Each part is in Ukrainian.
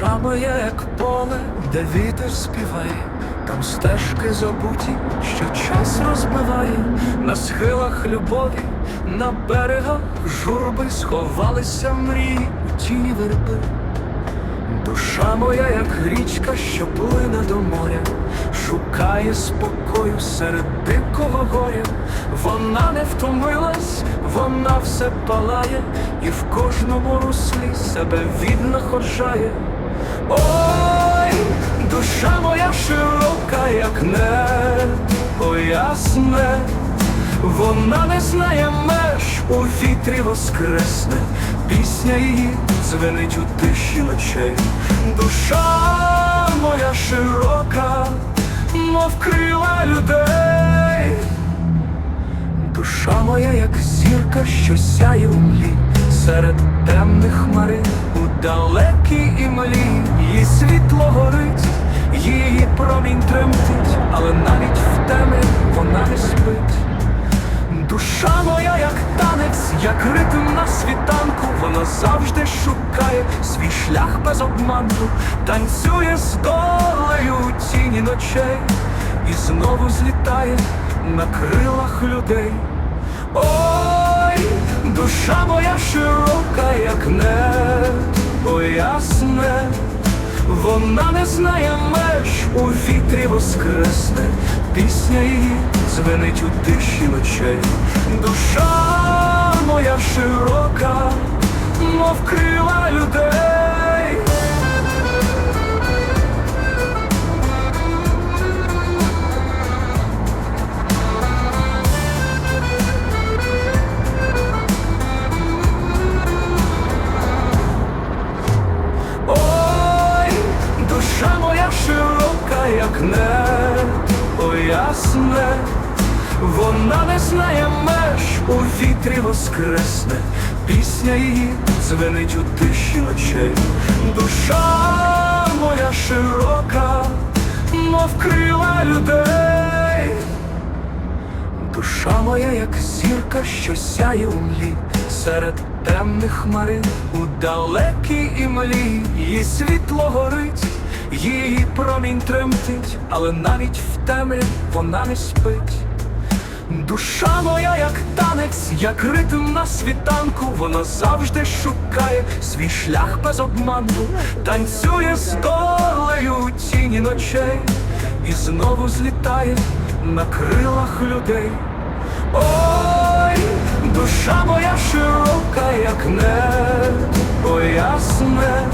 Душа моя, як поле, де вітер співає, там стежки забуті, що час розбиває, на схилах любові, на берегах журби сховалися мрії у тіні верби. Душа моя, як річка, що плине до моря, шукає спокою серед дикого горя. Вона не втомилась, вона все палає, і в кожному руслі себе віднаходжає. Ой, душа моя широка, як небо ясне, вона не знає меж у вітрі воскресне, пісня її дзвенить у тиші ночей. Душа моя широка, мов крила людей. Душа моя, як зірка, що сяє у млі, серед темних хмарин у далекій імлі, її світло горить, її промінь тремтить, але навіть в темряві вона не спить. Душа моя, як танець, як ритм на світанку, вона завжди шукає свій шлях без обману, танцює з долею тіні ночей і знову злітає на крилах людей. Ой, душа моя широка, як небо ясне, вона не знає меж у вітрі воскресне, пісня її звенить у тиші ночей. Душа моя широка, мов крила людей. Як небо ясне, вона не знає меж у вітрі воскресне, пісня її дзвенить у тиші ночей. Душа моя широка, мов крила людей. Душа моя, як зірка, що сяє у млі, серед темних хмарин у далекій імлі, її світло горить, її промінь тремтить, але навіть в темряві вона не спить. Душа моя, як танець, як ритм на світанку, вона завжди шукає свій шлях без обману, танцює з долею тіні ночей і знову злітає на крилах людей. Ой, душа моя широка, як небо ясне,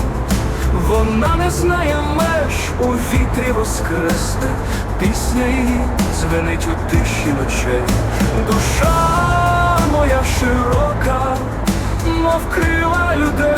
вона не знає меж у вітрі воскресне, пісня її звенить у тиші ночей. Душа моя широка, мов крила людей.